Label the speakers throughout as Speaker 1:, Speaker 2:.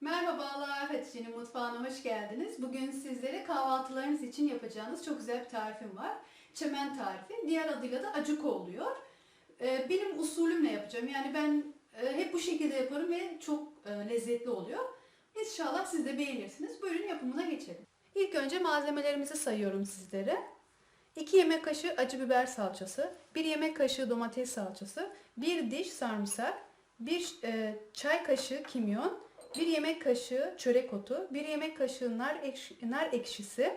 Speaker 1: Merhabalar Hatice'nin mutfağına hoş geldiniz. Bugün sizlere kahvaltılarınız için yapacağınız çok güzel bir tarifim var. Çemen tarifi. Diğer adıyla da acuko oluyor. Ee, Benim usulümle yapacağım. Yani ben e, hep bu şekilde yaparım ve çok e, lezzetli oluyor. İnşallah siz de beğenirsiniz. Buyurun yapımına geçelim. İlk önce malzemelerimizi sayıyorum sizlere. 2 yemek kaşığı acı biber salçası, 1 yemek kaşığı domates salçası, 1 diş sarımsak, 1 çay kaşığı kimyon, 1 yemek kaşığı çörek otu, 1 yemek kaşığı nar, ekşi, nar ekşisi,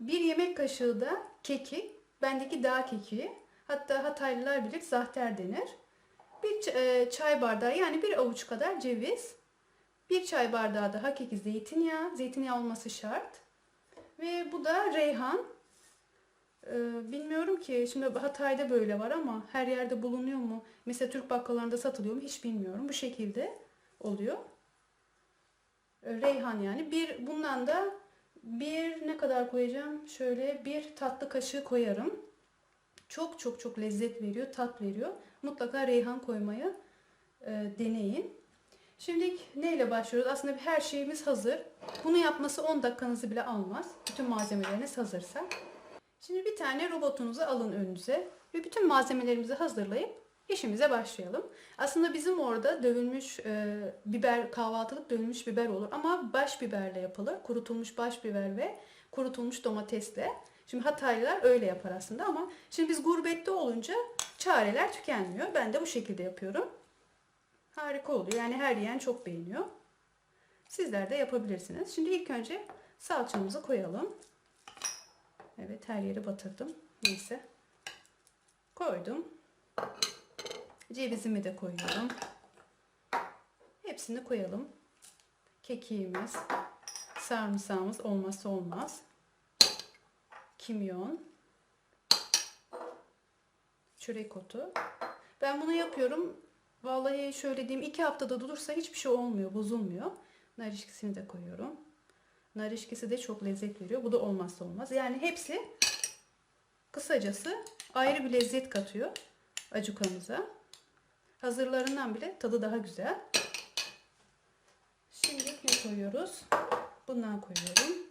Speaker 1: 1 yemek kaşığı da kekik, bendeki dağ kekiği, hatta Hataylılar bilir zahter denir. Bir ç- e, çay bardağı yani bir avuç kadar ceviz, bir çay bardağı da hakiki zeytinyağı, zeytinyağı olması şart. Ve bu da reyhan, ee, bilmiyorum ki şimdi Hatay'da böyle var ama her yerde bulunuyor mu? Mesela Türk bakkallarında satılıyor mu hiç bilmiyorum. Bu şekilde oluyor. Ee, Reyhan yani. Bir bundan da bir ne kadar koyacağım? Şöyle bir tatlı kaşığı koyarım. Çok çok çok lezzet veriyor, tat veriyor. Mutlaka reyhan koymayı e, deneyin. Şimdi neyle başlıyoruz? Aslında her şeyimiz hazır. Bunu yapması 10 dakikanızı bile almaz. Bütün malzemeleriniz hazırsa. Şimdi bir tane robotunuzu alın önünüze ve bütün malzemelerimizi hazırlayıp işimize başlayalım. Aslında bizim orada dövülmüş e, biber, kahvaltılık dövülmüş biber olur ama baş biberle yapılır. Kurutulmuş baş biber ve kurutulmuş domatesle. Şimdi Hataylılar öyle yapar aslında ama şimdi biz gurbette olunca çareler tükenmiyor. Ben de bu şekilde yapıyorum. Harika oluyor. Yani her yiyen çok beğeniyor. Sizler de yapabilirsiniz. Şimdi ilk önce salçamızı koyalım. Evet her yeri batırdım. Neyse. Koydum. Cevizimi de koyuyorum. Hepsini koyalım. Kekiğimiz, sarımsağımız olmazsa olmaz. Kimyon. Çörek otu. Ben bunu yapıyorum. Vallahi şöyle diyeyim iki haftada durursa hiçbir şey olmuyor, bozulmuyor. Nar ilişkisini de koyuyorum. Nar ilişkisi de çok lezzet veriyor. Bu da olmazsa olmaz. Yani hepsi kısacası ayrı bir lezzet katıyor acukamıza. Hazırlarından bile tadı daha güzel. Şimdi ne koyuyoruz? Bundan koyuyorum.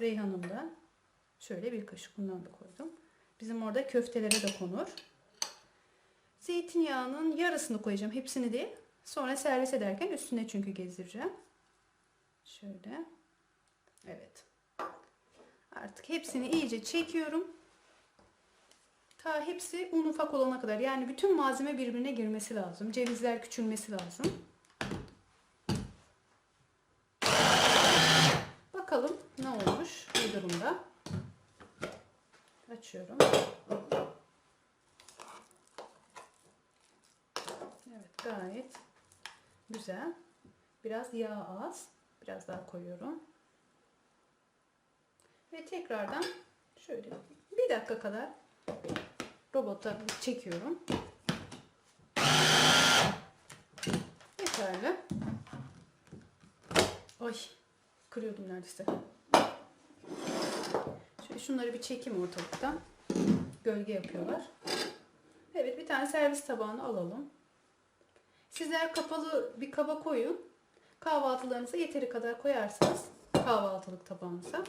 Speaker 1: Reyhanımdan. Şöyle bir kaşık bundan da koydum. Bizim orada köftelere de konur. Zeytinyağının yarısını koyacağım. Hepsini değil. Sonra servis ederken üstüne çünkü gezdireceğim. Şöyle. Evet. Artık hepsini iyice çekiyorum. Ta hepsi un ufak olana kadar. Yani bütün malzeme birbirine girmesi lazım. Cevizler küçülmesi lazım. Bakalım ne olmuş, ne durumda. Açıyorum. Evet gayet güzel. Biraz yağ az. Biraz daha koyuyorum. Ve tekrardan şöyle bir dakika kadar robota çekiyorum. Yeterli. Ay kırıyordum neredeyse. Şöyle şunları bir çekeyim ortalıktan. Gölge yapıyorlar. Evet bir tane servis tabağını alalım. Sizler kapalı bir kaba koyun. Kahvaltılarınıza yeteri kadar koyarsanız kahvaltılık tabağınıza.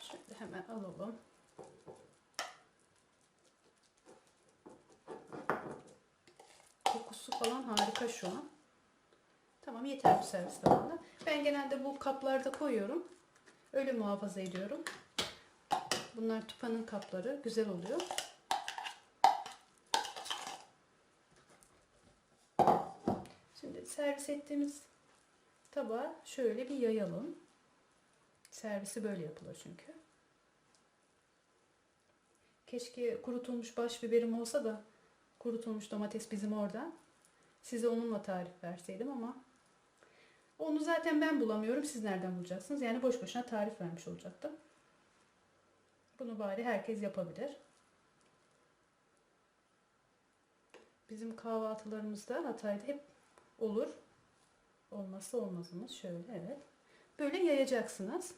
Speaker 1: Şöyle hemen alalım. Kokusu falan harika şu an. Tamam yeter bu servis tabağında. Ben genelde bu kaplarda koyuyorum. Öyle muhafaza ediyorum. Bunlar tupanın kapları. Güzel oluyor. Şimdi servis ettiğimiz tabağı şöyle bir yayalım. Servisi böyle yapılır çünkü. Keşke kurutulmuş baş biberim olsa da kurutulmuş domates bizim orada. Size onunla tarif verseydim ama onu zaten ben bulamıyorum. Siz nereden bulacaksınız? Yani boş boşuna tarif vermiş olacaktım. Bunu bari herkes yapabilir. Bizim kahvaltılarımızda Hatay'da hep olur. Olmazsa olmazımız şöyle evet. Böyle yayacaksınız.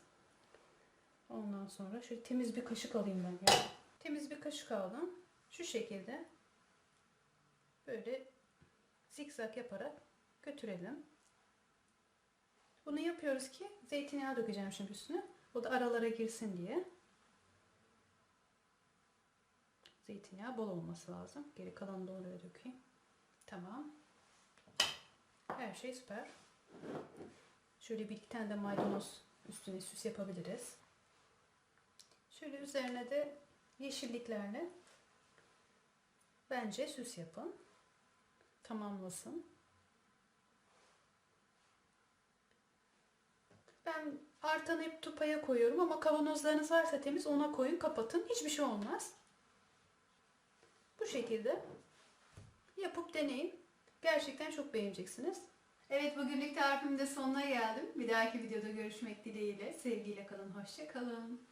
Speaker 1: Ondan sonra şöyle temiz bir kaşık alayım ben ya. Temiz bir kaşık aldım. Şu şekilde böyle zikzak yaparak götürelim. Bunu yapıyoruz ki zeytinyağı dökeceğim şimdi üstüne. O da aralara girsin diye. Zeytinyağı bol olması lazım. Geri kalanını da oraya dökeyim. Tamam. Her şey süper. Şöyle bir iki tane de maydanoz üstüne süs yapabiliriz. Şöyle üzerine de yeşilliklerle bence süs yapın. Tamamlasın. Ben artanı hep tupaya koyuyorum ama kavanozlarınız varsa temiz ona koyun kapatın. Hiçbir şey olmaz. Bu şekilde yapıp deneyin. Gerçekten çok beğeneceksiniz. Evet bugünlük tarifimin de sonuna geldim. Bir dahaki videoda görüşmek dileğiyle. Sevgiyle kalın, hoşça kalın.